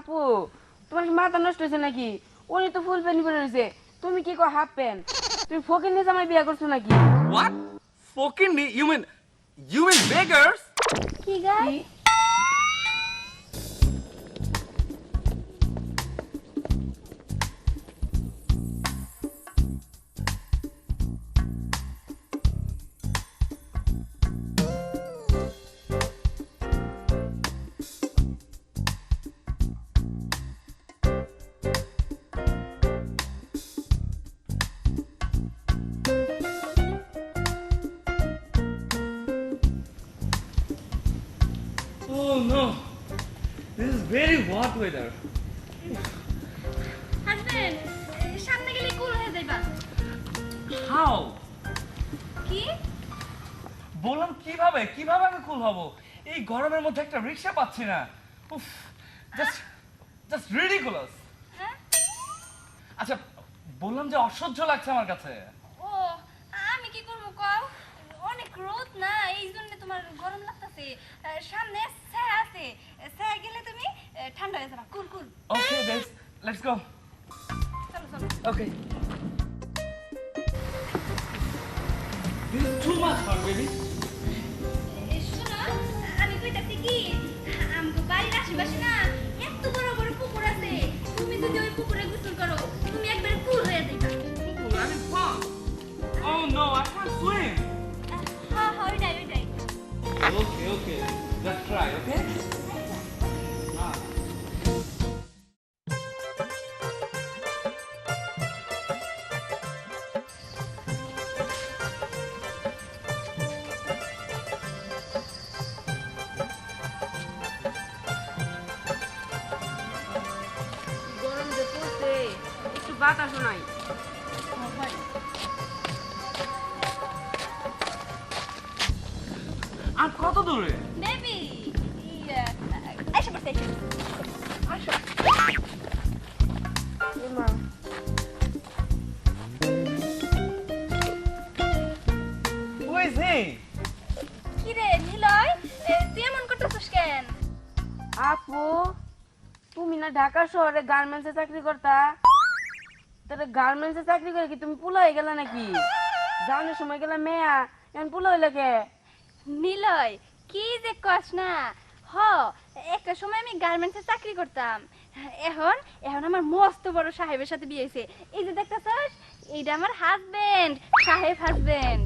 আপু তোমার কি মাথা নষ্ট হয়েছে নাকি? উনি তো ফুল প্যান্ট পরে রয়েছে। তুমি কি কো হাফ প্যান্ট তুমি ফকির নিয়ে জামাই বিয়া করছ নাকি? What? Fucking you mean you mean beggars কি গাই very hot সামনে গেলে কুল হয়ে যাইবা? কি? বললাম কীভাবে? কীভাবে আমি কুল হব? এই গরমের মধ্যে একটা রিক্সা পাচ্ছি না। উফ জাস্ট জাস্ট রিডিকুলাস আচ্ছা বললাম যে অসহ্য লাগছে আমার কাছে ও আমি কি করব কও অনেক রোদ না এই জন্য তোমার গরম লাগতেছে। সামনে ছায়া আছে। ছায়া গেলে তুমি ঠান্ডা হয়ে যাবা। কুল কুল। ওকে বেস লেটস গো চলো চলো। ওকে This is too much hot, baby. আমি কইতাছি কি আমগো বাড়ির আশেপাশে না এত বড় বড় পুকুর আছে। তুমি যদি ওই পুকুরে গোসল করো তুমি একবার কুল হয়ে যাইবা. Oh no, I can't swim. Okay, okay. Let's try, okay? Dhaka শহরে গার্মেন্টসে চাকরি করতা? তাহলে গার্মেন্টসে চাকরি করে কি তুমি পুলা হয়ে গেলা নাকি? যাওয়ানোর সময় গেলা মেয়া এখন পুলা হইলে কে? নিলয় কি যে কস না? হ একটা সময় আমি গার্মেন্টসে চাকরি করতাম। এখন এখন আমার মস্ত বড় সাহেবের সাথে বিয়ে হয়েছে এই যে দেখতেছস এইটা আমার হাজবেন্ড সাহেব হাজবেন্ড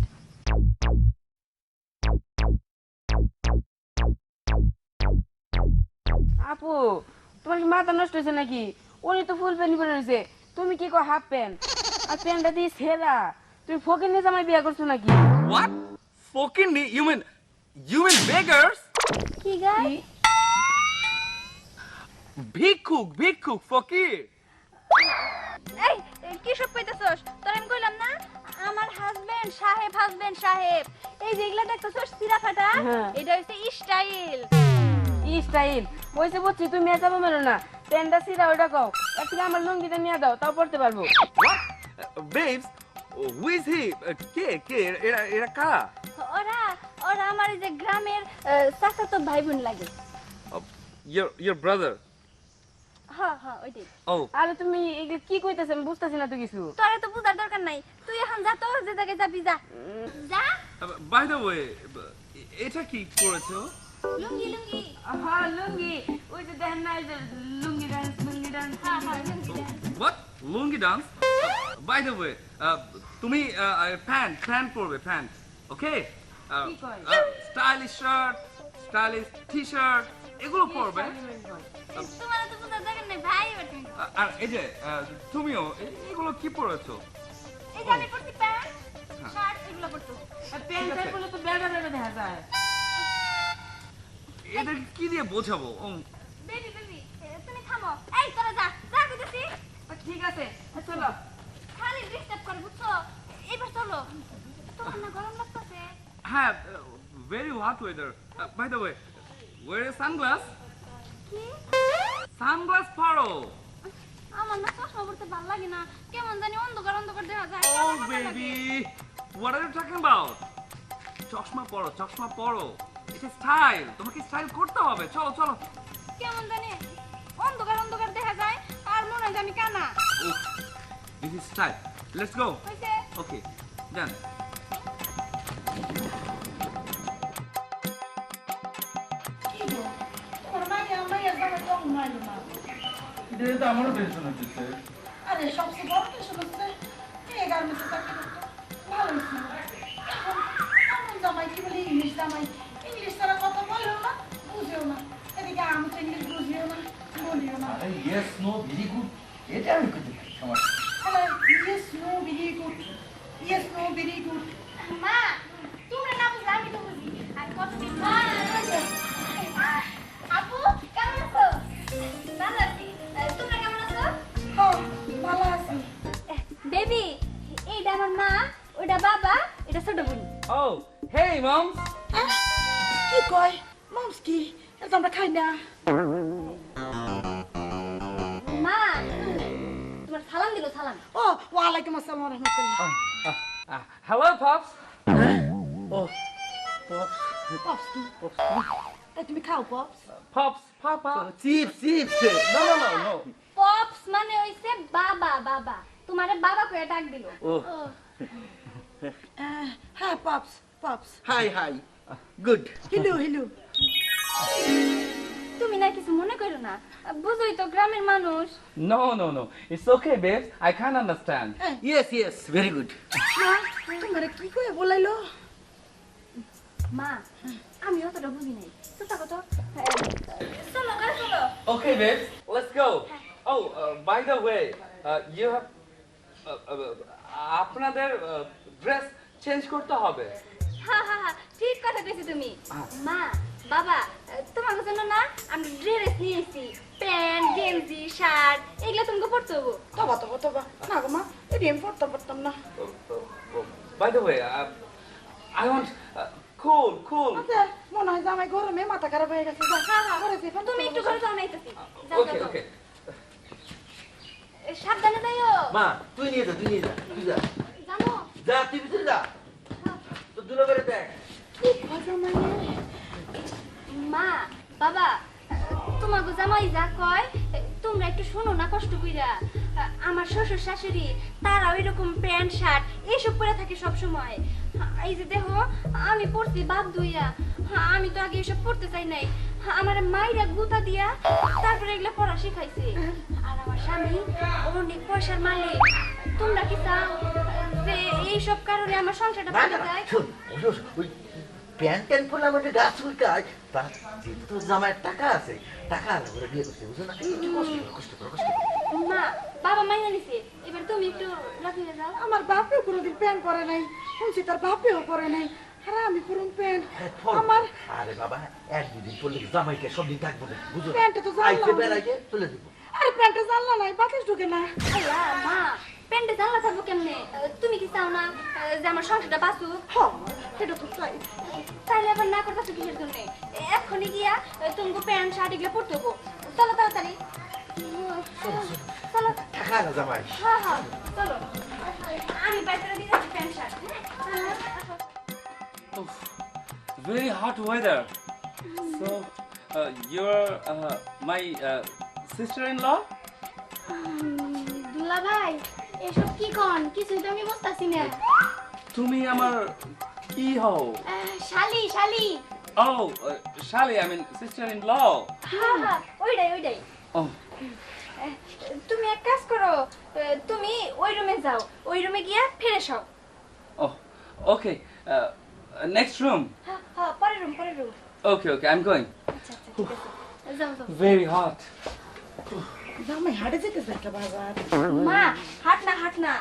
আপু তোমার কি মাথা নষ্ট হয়েছে নাকি? উনি তো ফুল প্যান্ট পরে রয়েছে। তুমি কি কো হাফ প্যান্ট? আর প্যান্টটা দিয়ে ছেঁড়া তুমি ফকির নিয়ে জামাই বিয়া করছ নাকি? What? Fucking you mean you mean beggars? কি গাই? ভিক্ষুক ভিক্ষুক ফকির। এই কি সব কইতেছস? তোর আমি কইলাম না আমার হাজবেন্ড সাহেব হাজবেন্ড সাহেব। এই যে এগুলা দেখতেছস সিরা ফাটা হ্যাঁ। এটা হচ্ছে স্টাইল স্টাইল বলছে বুঝছি তুমি মেজাবো মেরো না। প্যান্টটা ছিঁড়া ওইটা কও একটু আমার লুঙ্গিটা নিয়ে দাও তাও পড়তে পারব। Is he? Uh, কে কে? এরা এরা কারা? ওরা ওরা আমার এই যে গ্রামের চাচাতো ভাই বোন লাগে your your brother. হ্যাঁ ওইটাই। আরে তুমি কি কইতেছ? আমি বুঝতেছি না তো কিছু। তোরে তো বুঝার দরকার নাই। তুই এখন যা তো যে জায়গায় যাবি যা। যা। Uh, এটা কি করেছ? লুঙ্গি লুঙ্গি। হ্যাঁ লুঙ্গি। ওই যে দেখেন না যে লুঙ্গি ডান্স লুঙ্গি ডান্স হ্যাঁ হ্যাঁ লুঙ্গি যা। What? Lungi dance by the way তুমি প্যান্ট প্যান্ট পরবে pant okay stylish shirt stylish T shirt এগুলো পরবে। আর এই যে তুমিও এগুলো কি পরেছো? এই যে আমি পড়ছি প্যান্ট শার্ট এগুলো পড়তো প্যান্ট আছে। পরলে তো বেড়া বেড়া দেখা যায়। এদের কি দিয়ে বোঝাবো? বেবি বেবি তুমি থামো। এই তোরা যা যা কইতেছি ঠিক আছে চলো। খালি ডিস্টার্ব করে বুঝছ? এবার চলো। তোমার না গরম লাগতেছে। হ্যাঁ very hot weather by the way wear sunglass কি? সানগ্লাস পরো। আমার না চশমা পড়তে ভালো লাগে না। কেমন জানি অন্ধকার অন্ধকার দেখা যায়। ও। Baby what are you talking about চশমা পরো চশমা পরো। এটা স্টাইল তোমাকে স্টাইল করতে হবে। চলো চলো। কেমন জানি? অন্ধকার অন্ধকার দেখা যায় আর মনে হয় আমি কানা। This is style let's go okay done আমার পেনশন হচ্ছে আরে সবচেয়ে বড় পেনশন হচ্ছে আরে ইয়েস নো ভেরি গুড এটা Papa. Chips chips no no no no pops মানে হইছে বাবা বাবা। তোমারে বাবা কইয়া ডাক দিল। ও। হ্যাঁ pops pops hi hi good হিলু হিলু তুমি না কিছু মনে করো না? বুঝোই তো গ্রামের মানুষ। No, no, no. It's okay, babes. I can't understand. Yes yes very good মা তোমারে কি কয়ে বলাইলো? মা আমি অতটা বুঝি নাই। Okay, babes. Let's go. Oh, uh, by the way, uh, you have. Uh, uh, আপনাদের ড্রেস চেঞ্জ করতে হবে। হা হা হা ঠিক কথা কইছো তুমি। মা বাবা তোমার জন্য না আমি ড্রেস নিয়ে এসেছি প্যান্ট গেঞ্জি শার্ট এগুলো তোমাকে পড়তে হব। তবা তবা তবা। না গো মা এটি আমি পড়তে পারতাম না। By the way I want cool cool আচ্ছা মনে হয় আমার গরমে মাথা খারাপ হয়ে গেছে। হ্যাঁ হ্যাঁ তুমি একটু ঘরে যাও নাইতেছি। ওকে ওকে সাবধানে যাইও। মা তুই নিয়ে যা তুই নিয়ে যা তুই যা। জানো? যা তুই ভিতরে যা। তো দুলো করে দেখ। মানে? মা বাবা তোমাকে জামাই যা কয় তোমরা একটু শোনো না কষ্ট কইরা। আমার শ্বশুর শাশুড়ি তারা ওই রকম প্যান্ট শার্ট এইসব পরে থাকে সব সময় এই যে দেখো আমি পড়তে বাপ দইয়া। আমি তো আগে এসব পড়তে চাই নাই। আমার মাইরা গুতা দিয়া তারপরে এগুলো পড়া শিখাইছে। আর আমার স্বামী অনেক পয়সার মালিক। তোমরা কি চাও যে এইসব কারণে আমার সংসারটা ভাঙে না যায়? ওই- ওই প্যান্ট পরলে আমাদের গাছ চুলকায় তার যেহেতু তোর জামাইয়ের টাকা আছে টাকা করে বিয়ে করছে বুঝো না? কষ্ট করো কষ্ট করো করো। বাবা মাইনা নিছে। এবার তুমি একটু রাখি যাও। আমার বাপেও কোনোদিন প্যান্ট পরে নাই। শুনছি তার বাপেও পরে নাই। আর আমি পুরো প্যান্ট আমার আরে বাবা এক দুদিন পড়লে জামাইকে সব দিন থাকব না বুঝো প্যান্টটা তো জানলাম। আইসে বেড়াইছে চলে দেবো আরে প্যান্টটা জানলা নাই বাতাস ঢুকে না। আল্লাহ মা প্যান্টে জানলা থাকব কেমনে? তুমি কি চাও না যে আমার সংসারটা বাঁচুক? এটা তো চাই। তাইলে আবার না করতেছো কিসের জন্য? এক্ষুনি গিয়া তোমাকে প্যান্ট শার্ট এগুলো পরতে হব। চলো তাড়াতাড়ি। না জামাই হ্যাঁ হ্যাঁ চলো আমি বাইরে দিয়ে যাচ্ছি pant shirt very hot weather. So uh, you're uh, my uh, sister-in-law? দুলা ভাই এসব কি কন? কিছুই তো আমি বুঝতেছি না। তুমি আমার কি হও? শালি শালি। Oh uh, Shali I mean sister-in-law. হ্যাঁ হ্যাঁ ওইটাই ওইটাই। Oh. তুমি এক কাজ করো তুমি ওই রুমে যাও ওই রুমে গিয়া ফ্রেশ হও oh okay next next room হ্যাঁ হ্যাঁ পরের রুম পরের room okay okay I'm going আচ্ছা ভেরি হট জামাই হাটে যেতেছে একটা বাজার মা হাট না হাট না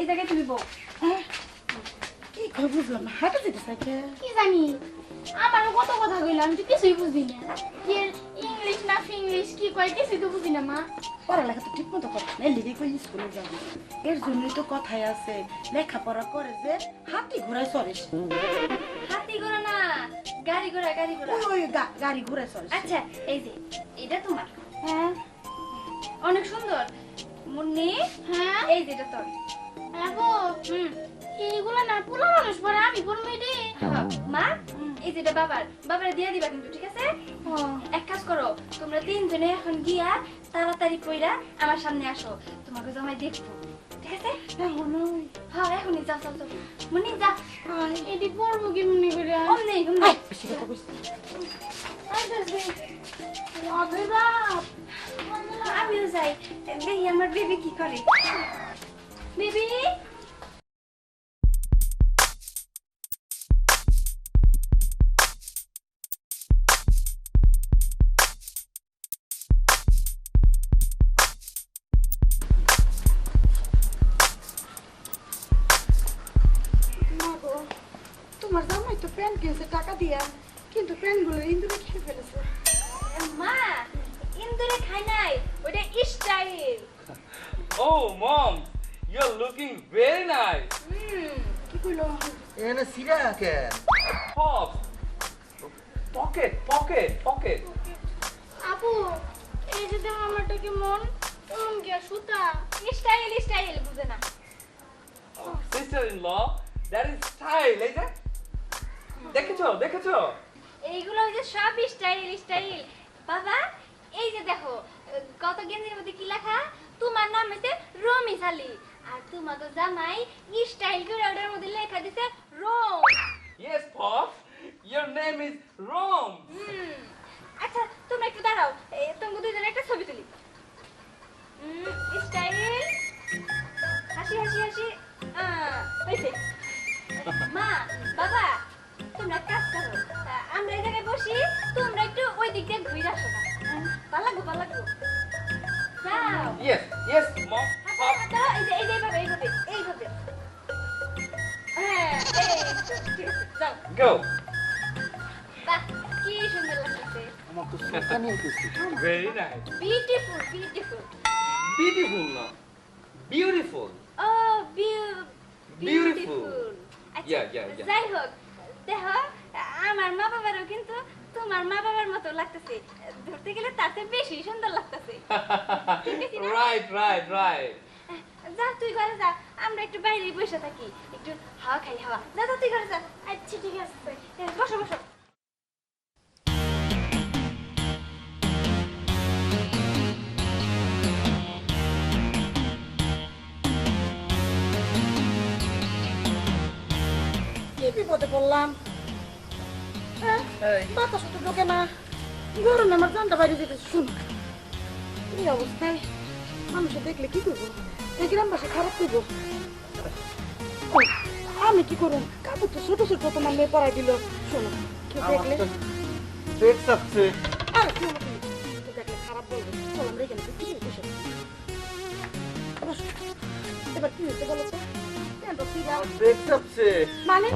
এই জায়গায় তুমি বউ। হ্যাঁ? কি কই বুঝলাম হাটে যেতেছে কে কি জানি আমারও কত কথা কইল আমি তো কিছুই বুঝি না। ইংলিশ না ফিংলিশ কি কয় কিছুই তো বুঝি না মা। পড়ালেখা তো ঠিক মতো করে না লিখে কই স্কুলে যাবে এর জন্যই তো কথাই আছে লেখাপড়া করে যে হাতি ঘোড়ায় চড়িস হাতি ঘোড়া না গাড়ি ঘোড়া গাড়ি ঘোড়া। ওই গাড়ি ঘুরে চড়িস আচ্ছা এই যে এটা তোমার। হ্যাঁ। অনেক সুন্দর। মুন্নি হ্যাঁ? এই যে এটা তোর। আগো হুম। এইগুলো না পুরো মানুষ পরে আমি পড়ব এটি হ্যাঁ, মা এই যে এটা বাবার বাবারে দিয়ে দিবা কিন্তু ঠিক আছে? এক কাজ করো তোমরা তিনজনে এখন গিয়া তাড়াতাড়ি কইরা আমার সামনে আসো তোমাকে জামাই দেখব ঠিক আছে? হ্যাঁ এখনই যাও যাও যাও। মনি যা। এটি পড়ব কি মনে করে আমিও যাই। দেখি আমার বেবি কি করে। বেবি প্যান্ট কিনছে টাকা দিয়া কিন্তু প্যান্টগুলো ইন্দুরে খেয়ে ফেলেছে। মা ইন্দুরে খাই নাই ওটা style. Oh, mom, you're looking very nice. হুম কি কইলো? এনে সিরা কেন Pop. Pocket, pocket, pocket. আপু এই যে দেখো আমারটা কেমন কেমন কে সুতা। স্টাইল স্টাইল বুঝে না। Oh, sister-in-law, that is এই যে। দেখেছ? দেখেছ? এইগুলো ওই যে সব স্টাইল স্টাইল বাবা এই যে দেখো কত গেঞ্জির মধ্যে কি লেখা? তোমার নাম হইছে রমি সালি আর তোমার তো জামাই স্টাইল করে ওটার মধ্যে লেখা দিছে Rome. Pop. Your name is Rome. হুম। আচ্ছা তোমরা একটু দাঁড়াও। তোমাকে দুইজনে একটা ছবি তুলি। স্টাইল হাসি হাসি হাসি। মা বাবা তোমরা কাজ করো আমরা এই জায়গায় বসি তোমরা একটু ওই দিক দিয়ে ঘুরে আসো ভালো লাগবো ভালো লাগবো যাও Yes, yes, mom. Pop. হাঁটা, হাঁটা, এই যে এই যে এইভাবে এইভাবে এইভাবে হ্যাঁ এই তো, ঠিক আছে যাও Go. বাহ কি সুন্দর লাগছে আমার তো সুতা নিয়ে গেছি Very nice. Beautiful beautiful Beautiful, no? Beautiful. ও বিউ Beautiful. Yeah, yeah, yeah. যাই হোক দেখো আমার মা বাবারও কিন্তু তোমার মা বাবার মতো লাগতেছে। ধরতে গেলে তাতে বেশি সুন্দর লাগতেছে। Right right right. যা তুই ঘরে যা। আমরা একটু বাইরে বসে থাকি। একটু হাওয়া খাই হাওয়া। যা তুই ঘরে যা। আচ্ছা ঠিক আছে। বসো বসো। কি বিপদে পড়লাম হ্যাঁ বাতাস তো ঢোকে না গরমে আমার জানটা বাইরে যেতে শুন এই অবস্থায় মানুষে দেখলে কি করব এই গ্রামবাসী খারাপ করব ও, আমি কি করুন কাপড় তো ছোট ছোট তোমার মেয়ে পড়াই দিল শোনো কেউ দেখলে পেট চাপছে আর কি হলো কি? কেউ দেখলে খারাপ বলবে চল আমরা এখানে কি বসে বসো। এবার কি হয়েছে বলো তো কেন তো চাপছে মানে?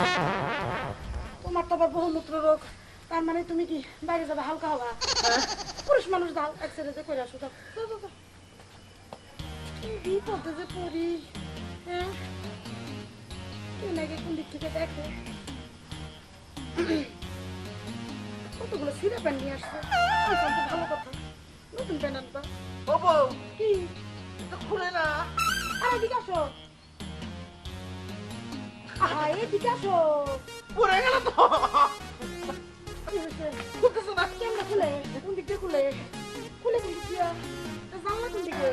তোমার তো আবার বহুমূত্র রোগ। তার মানে তুমি কি বাইরে যাবে হালকা হওয়া? পুরুষ মানুষ দাও এক্সারসাইজ করে আসো বিপদে যে পড়ি হ্যাঁ? কে কোন দিক থেকে দেখে? কতগুলো সিরা প্যান্ট নিয়ে আসছে? তো ভালো কথা। নতুন প্যান্ট আনবা। কি? খুলে না। আর এদিকে আসো। এদিকে আসো। পড়ে গেল তো। কি হয়েছে? খুলতেছে না? কেমন খুলে? কোন দিক দিয়ে খুলে? খুলে কোন দিক দিয়ে? তা জানলা কোন দিকে?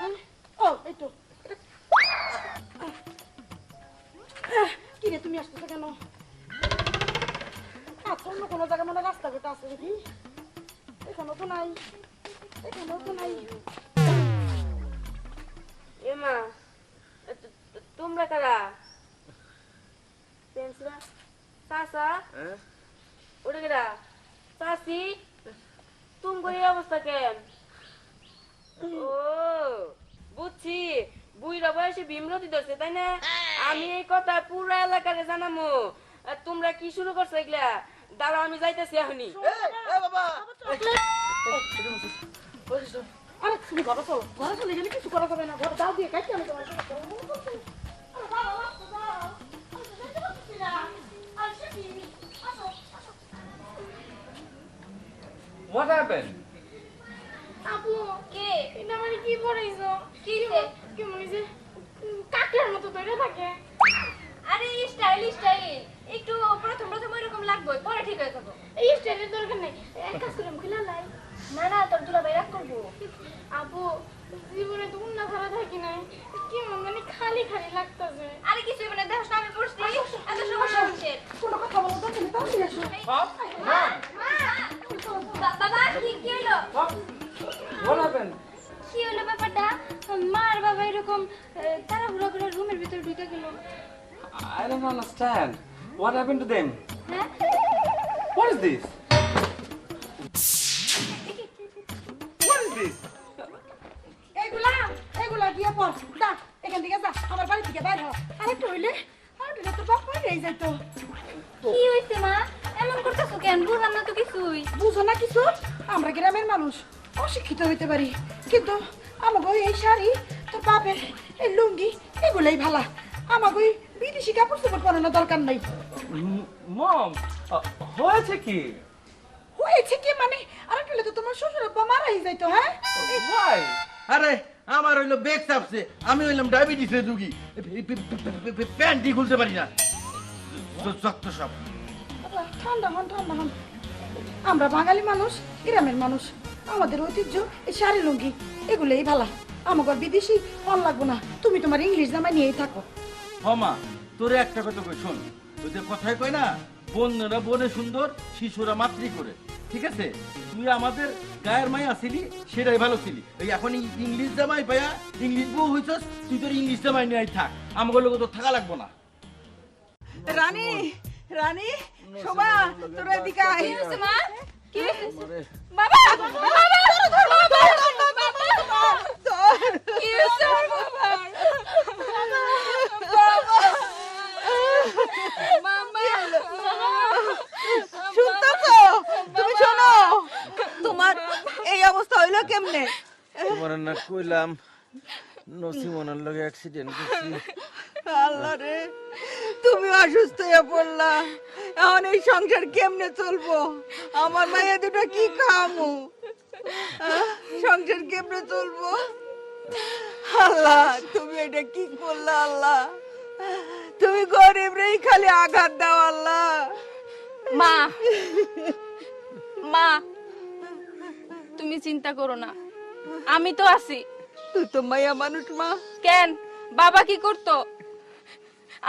হ্যাঁ? ও এই তো। কি রে তুমি আসতেছো কেন? আচ্ছা অন্য কোনো জায়গায় মনে রাস্তাঘাট আছে দেখি এখানেও তো নাই। এখানেও তো নাই। এমা তোমরা কারা? পেন্সিলা চাচা ওটা কেরা চাচি তুম করে এই অবস্থা কেন ও বুঝছি বুইরা বয়সে ভীমরতি ধরছে তাই না আমি এই কথা পুরো এলাকারে জানামো। তোমরা কি শুরু করছ এগুলা? দাঁড়াও আমি যাইতেছি এখনই। এ বাবা। আরে তুমি ঘরে চলো ঘরে চলে গেলে কিছু করা যাবে না। ঘরে দাও দিয়ে কাটতে আমি তোমার What happened? আপু কে? এটা মানে কি পড়াইছো? কি রে? কেমন এই যে? উম, কাকড়ার মতো ধরে থাকে। আরে স্টাইল স্টাইল একটু প্রথম প্রথম এরকম লাগবে পরে ঠিক হয়ে যাব। এই স্টাইলের দরকার নেই। এক কাজ করে মুখে লাই। না না তোর দুলা বাইরা করব। আপু জীবনে তো উন্না ছাড়া থাকি নাই। কেমন জানি খালি খালি লাগতেছে। আরে কিছু মানে দেখো আমি পড়ছি এত সমস্যা হচ্ছে কোনো কথা বলো তো তুমি তাড়াতাড়ি আসো। Don't understand. What happened to them? হ্যাঁ What is this? যাইতো হ্যাঁ? Why? আরে আমার হইল বেগ চাপছে। আমি হইলাম ডায়াবেটিসের রুগী। প্যান্টই খুলতে পারি না। যত সব। ঠান্ডা হন ঠান্ডা হন। আমরা বাঙালি মানুষ গ্রামের মানুষ। আমাদের ঐতিহ্য এই শাড়ি লুঙ্গি এগুলোই ভালা। আমাকে বিদেশি মন লাগবো না। তুমি তোমার ইংলিশ জামা নিয়েই থাকো। হমা তোরে একটা কথা কই শোন। ওই যে কথায় কয় না বন্যরা বনে সুন্দর শিশুরা মাতৃ করে ঠিক আছে তুই আমাদের গায়ের মাই আসিলি সেটাই ভালো ছিলি এই এখন ইংলিশ জামাই পাইয়া ইংলিশ বউ হইছস তুই তোর ইংলিশ জামাই নিয়ে থাক আমাকে লোক তোর থাকা লাগবো না রানী রানী শোভা তোরা এদিকে আয় মা কি হইছে বাবা বাবা কি হইছে শুনতেছো তুমি শোনো তোমার এই অবস্থা হইল কেমনে তোমার না কইলাম নসিমনের লগে অ্যাক্সিডেন্ট করছি। আল্লাহ রে তুমি অসুস্থ হয়ে পড়লা। এখন এই সংসার কেমনে চলবো? আমার মায়ের দুটো কি খামু? সংসার কেমনে চলবো? আল্লাহ তুমি এটা কি করলা আল্লাহ? তুমি গরিব রেই খালি আঘাত দাও আল্লাহ। মা মা তুমি চিন্তা করো না। আমি তো আছি। তুই তো মায়া মানুষ মা। কেন? বাবা কি করতো?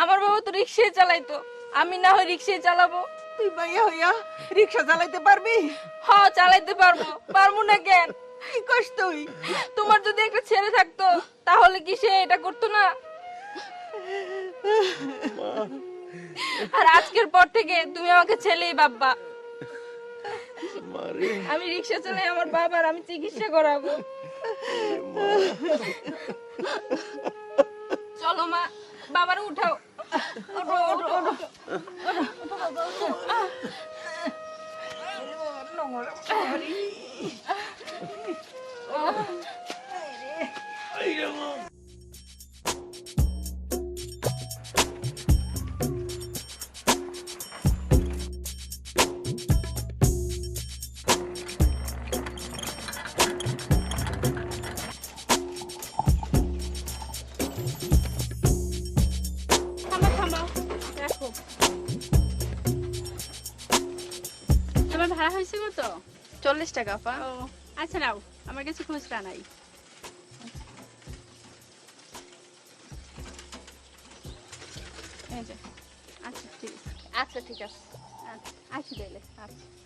আমার বাবা তো রিক্সায় চালাইতো। আমি না হয় রিক্সায় চালাবো। তুই মাইয়া হইয়া রিক্সা চালাইতে পারবি? হ চালাইতে পারব। পারব না কেন? কি কষ্ট তুই? তোমার যদি একটা ছেলে থাকতো তাহলে কি সে এটা করতো না? আর আজকের পর থেকে তুমি আমাকে ছেলেই বাব্বা আমি রিক্সা চালাই আমার বাবার আমি চিকিৎসা করাবো। চলো মা বাবার উঠাও। তোমার ভাড়া হয়েছে তো চল্লিশ টাকা পা ও আচ্ছা নাও আমার কাছে খুচরা নাই। আচ্ছা ঠিক আছে। আচ্ছা ঠিক আছে। আচ্ছা আসি তাহলে আচ্ছা।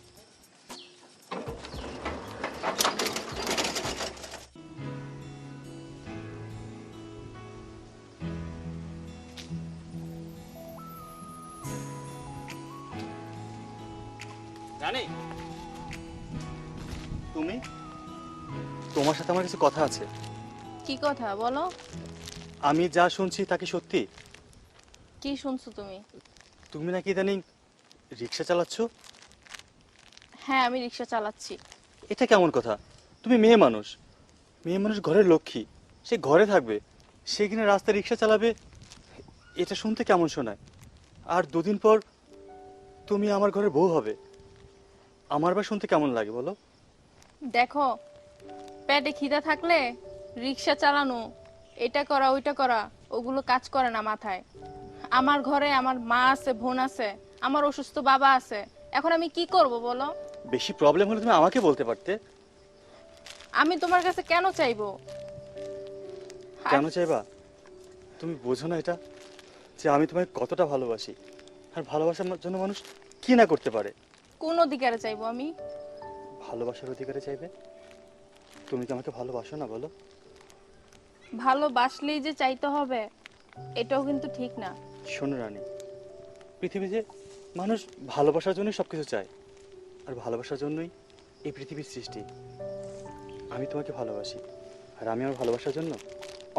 তোমার সাথে আমার কিছু কথা আছে। কি কথা? বলো। আমি যা শুনছি তা কি সত্যি? কি শুনছো তুমি? তুমি নাকি ইদানিং রিক্সা চালাচ্ছ? হ্যাঁ আমি রিক্সা চালাচ্ছি। এটা কেমন কথা? তুমি মেয়ে মানুষ। মেয়ে মানুষ ঘরের লক্ষ্মী। সে ঘরে থাকবে। সে কিনা রাস্তায় রিক্সা চালাবে এটা শুনতে কেমন শোনায়? আর দুদিন পর তুমি আমার ঘরে বউ হবে। আমার বা শুনতে কেমন লাগে বলো? দেখো পেটে খিদা থাকলে রিক্সা চালানো এটা করা ওইটা করা ওগুলো কাজ করে না মাথায়। আমার ঘরে আমার মা আছে বোন আছে আমার অসুস্থ বাবা আছে এখন আমি কি করব বলো? বেশি প্রবলেম হলে তুমি আমাকে বলতে পারতে। আমি তোমার কাছে কেন চাইব? কেন চাইবা? তুমি বোঝো না এটা যে আমি তোমায় কতটা ভালোবাসি। আর ভালোবাসার জন্য মানুষ কি না করতে পারে? কোন অধিকারে চাইব আমি? ভালোবাসার অধিকারে চাইবে? তুমি কি আমাকে ভালোবাসো না বলো? ভালোবাসলেই যে চাইতে হবে এটাও কিন্তু ঠিক না। শোনো রানী পৃথিবীতে মানুষ ভালোবাসার জন্যই সব কিছু চায় আর ভালোবাসার জন্যই এই পৃথিবীর সৃষ্টি। আমি তোমাকে ভালোবাসি আর আমি আমার ভালোবাসার জন্য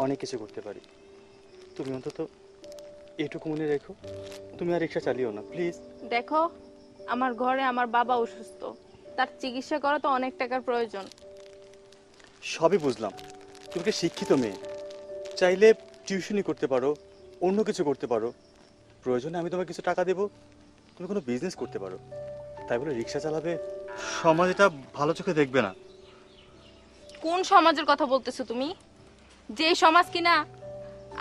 অনেক কিছু করতে পারি। তুমি অন্তত এটুকু মনে রেখো তুমি আর রিক্সা চালিও না প্লিজ। দেখো আমার ঘরে আমার বাবা অসুস্থ তার চিকিৎসা করা তো অনেক টাকার প্রয়োজন। সবই বুঝলাম। তুমি কি শিক্ষিত মেয়ে? চাইলে টিউশনি করতে পারো অন্য কিছু করতে পারো। প্রয়োজনে আমি তোমাকে কিছু টাকা দেবো। তুমি কোনো বিজনেস করতে পারো। তাই বলে রিক্সা চালাবে? সমাজ এটা ভালো চোখে দেখবে না। কোন সমাজের কথা বলতেছো তুমি? যে সমাজ কিনা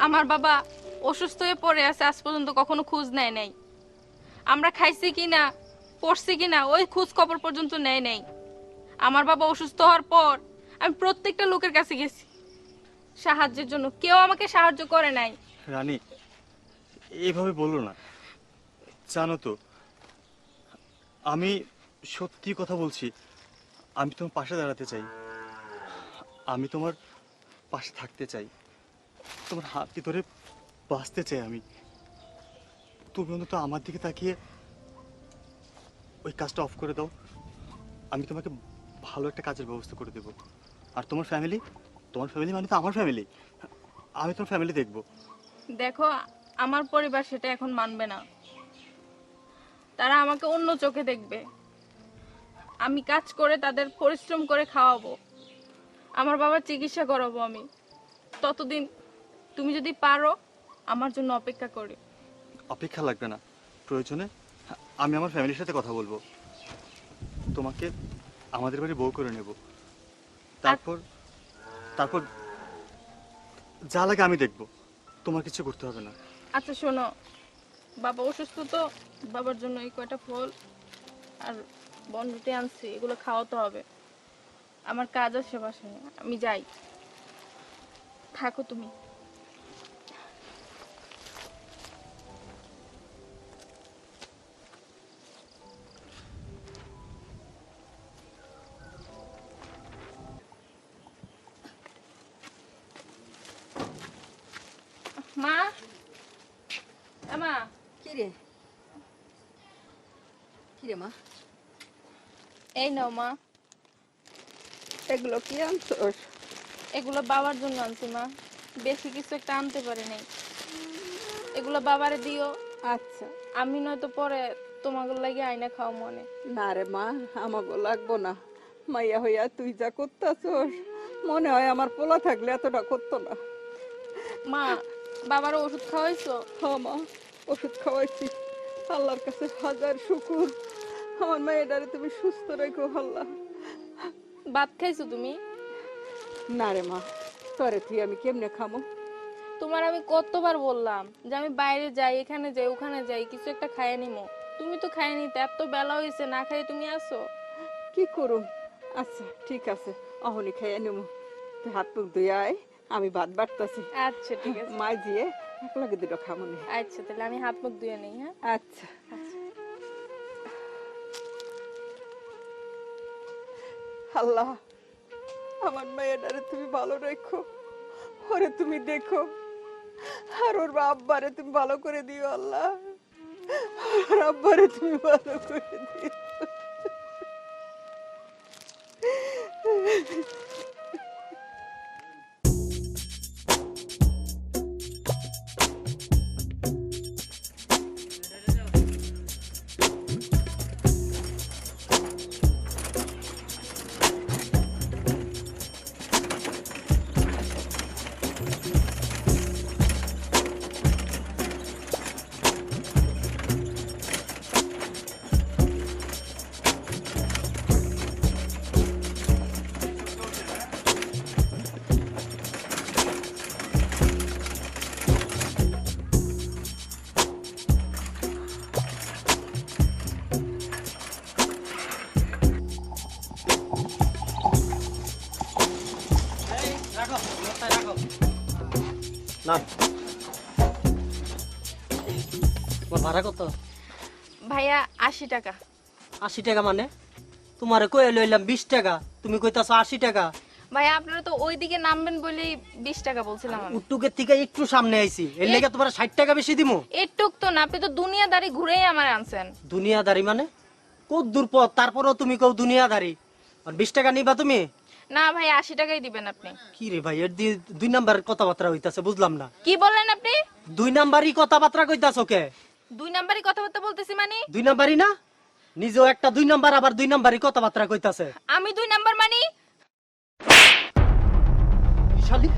আমার বাবা অসুস্থ হয়ে পড়ে আছে আজ পর্যন্ত কখনো খোঁজ নেয় নাই। আমরা খাইছি কিনা পড়ছি কিনা ওই খোঁজ খবর পর্যন্ত নেয় নাই। আমার বাবা অসুস্থ হওয়ার পর আমি প্রত্যেকটা লোকের কাছে গেছি। সাহায্যের জন্য। কেউ আমাকে সাহায্য করে নাই। রানী, এভাবে বলো না। জানো তো, আমি সত্যি কথা বলছি, আমি তোমার পাশে দাঁড়াতে চাই। আমি তোমার পাশে থাকতে চাই। তোমার হাতটি ধরে বাঁচতে চাই আমি। তুমি অন্তত আমার দিকে তাকিয়ে ওই কাজটা অফ করে দাও। আমি তোমাকে ভালো একটা কাজের ব্যবস্থা করে দেবো। আর তোমার ফ্যামিলি তোমার ফ্যামিলি মানে তো আমার ফ্যামিলি আমি তোমার ফ্যামিলি দেখব। দেখো আমার পরিবার সেটা এখন মানবে না। তারা আমাকে অন্য চোখে দেখবে। আমি কাজ করে তাদের পরিশ্রম করে খাওয়াবো। আমার বাবার চিকিৎসা করাবো আমি। ততদিন তুমি যদি পারো আমার জন্য অপেক্ষা করে। অপেক্ষা লাগবে না। প্রয়োজনে আমি আমার ফ্যামিলির সাথে কথা বলব। তোমাকে আমাদের বাড়ি বউ করে নেব। তারপর? তারপর যা লাগে আমি দেখব। তোমার কিছু করতে হবে না। আচ্ছা শোনো। বাবা অসুস্থ তো, বাবার জন্য এই কয়টা ফল আর বনরুটি আনছি, এগুলো খাওয়াতে হবে। আমার কাজ আছে বাসায়, আমি যাই। থাকো তুমি। এই নাও মা। এগুলো কি আনছোস এগুলো বাবার জন্য আনছি মা। বেশি কিছু একটা আনতে পারি নাই। এগুলো বাবারে দিও। আচ্ছা। আমি নয়তো পরে তোমাকে লাগে খাও মনে। না রে মা আমাকে লাগবো না। মাইয়া হইয়া তুই যা করতেছস মনে হয় আমার পোলা থাকলে এতটা করতো না। মা বাবার ওষুধ খাওয়াইছো? হ মা ওষুধ খাওয়াইছি। আল্লাহর কাছে হাজার শুকুর। আমার মায়ের মেয়েটারে তুমি সুস্থ রেখো আল্লাহ। ভাত খাইছো তুমি? না রে মা তোরে তুই আমি কেমনে খামো? তোমার আমি কতবার বললাম যে আমি বাইরে যাই এখানে যাই ওখানে যাই কিছু একটা খাইয়ে নিমো। তুমি তো খাইয়ে নিতে এত বেলা হয়েছে না খাইয়ে তুমি আসো কি করুম? আচ্ছা ঠিক আছে অহনি খাইয়ে নিমো। তুই হাত মুখ ধুয়ে আয় আমি ভাত বাড়তাছি। আচ্ছা ঠিক আছে। মা দিয়ে একলাগে দুটো খামনি আচ্ছা তাহলে আমি হাত মুখ ধুয়ে নেই হ্যাঁ? আচ্ছা। আল্লাহ, আমার মায়ের মেয়েটারে তুমি ভালো রেখো, ওরে তুমি দেখো, আর ওর আব্বারে তুমি ভালো করে দিও আল্লাহ ওর আব্বারে তুমি ভালো করে দিও। ভাড়া কত? ভাইয়া আশি টাকা। আশি টাকা মানে? তোমারে কয়ে লইলাম বিশ টাকা তুমি কইতাছো আশি টাকা। ভাইয়া আপনারা তো ওইদিকে নামবেন বলেই বিশ টাকা বলছিলাম আমি। উট্টুকের থেকে একটু সামনে আইছি এর লেগে তোমার ষাট টাকা বেশি দিমু? এটুক তো না আপনি তো দুনিয়াদারি ঘুরেই আমার আনছেন। দুনিয়াদারি মানে? কত দূর পথ তারপরেও তুমি কও দুনিয়াদারি। আর বিশ টাকা নিবা তুমি? না ভাই আশি টাকাই দিবেন আপনি। কি রে ভাই এর দিয়ে দুই নাম্বার কথাবার্তা হইতাছে বুঝলাম না। কি বললেন আপনি? দুই নাম্বারই কথাবার্তা কইতাছো কে? দুই নাম্বারই কথাবার্তা বলতেছি মানে? দুই নাম্বারই না? নিজেও একটা দুই নাম্বার আবার দুই নাম্বারই কথাবার্তা কইতাছে। আমি দুই নাম্বার মানি? শালি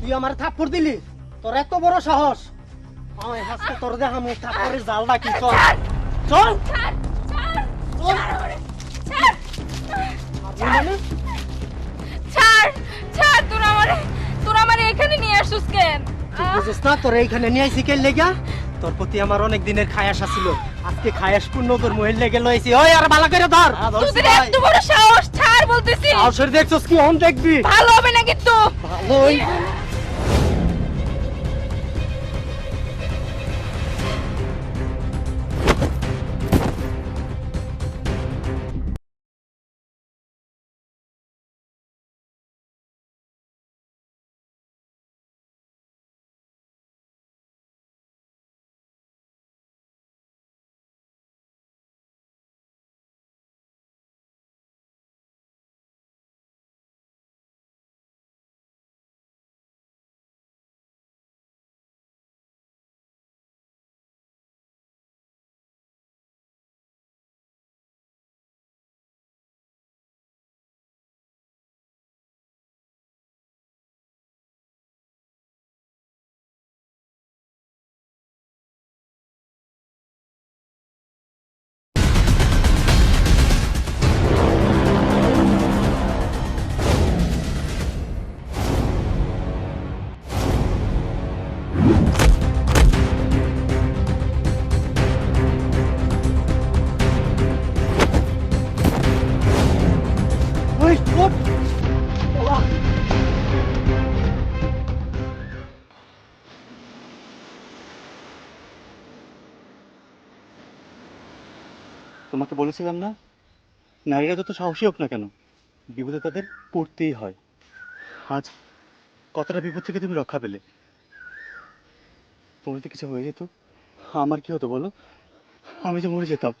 তুই আমার থাপ্পড় দিলি? তোর এত বড় সাহস। আমায় হাসতে তোর দেখামু থাপ্পড়ের জাল ডাকি চল। চল! ছাড় ছাড় চল! ছাড় মানে? তোরা আমারে তোরা আমারে এখানে নিয়ে আসছিস কেন? তুই বুঝিস না তোর এইখানে নিয়ে আইছি কে লেগা? তোর প্রতি আমার অনেক দিনের খায়াস আছিল। আজকে খায়াস পূর্ণ কর মহিলা গেল লইছি। ওই আর ভালো করে ধর। তুই এত বড় সাহস ছাড় বলতেছি। সাহসের দেখছস কি হন দেখবি। ভালো হবে না কিন্তু। ভালোই। তোমাকে বলেছিলাম না? নারীরা যত সাহসী হোক না কেন, বিপদে তাদের পড়তেই হয়। আজ কতটা বিপদ থেকে তুমি রক্ষা পেলে? তোমার কিছু হয়ে যেত। আমার কি হতো বলো? আমি যে মরে যেতাম।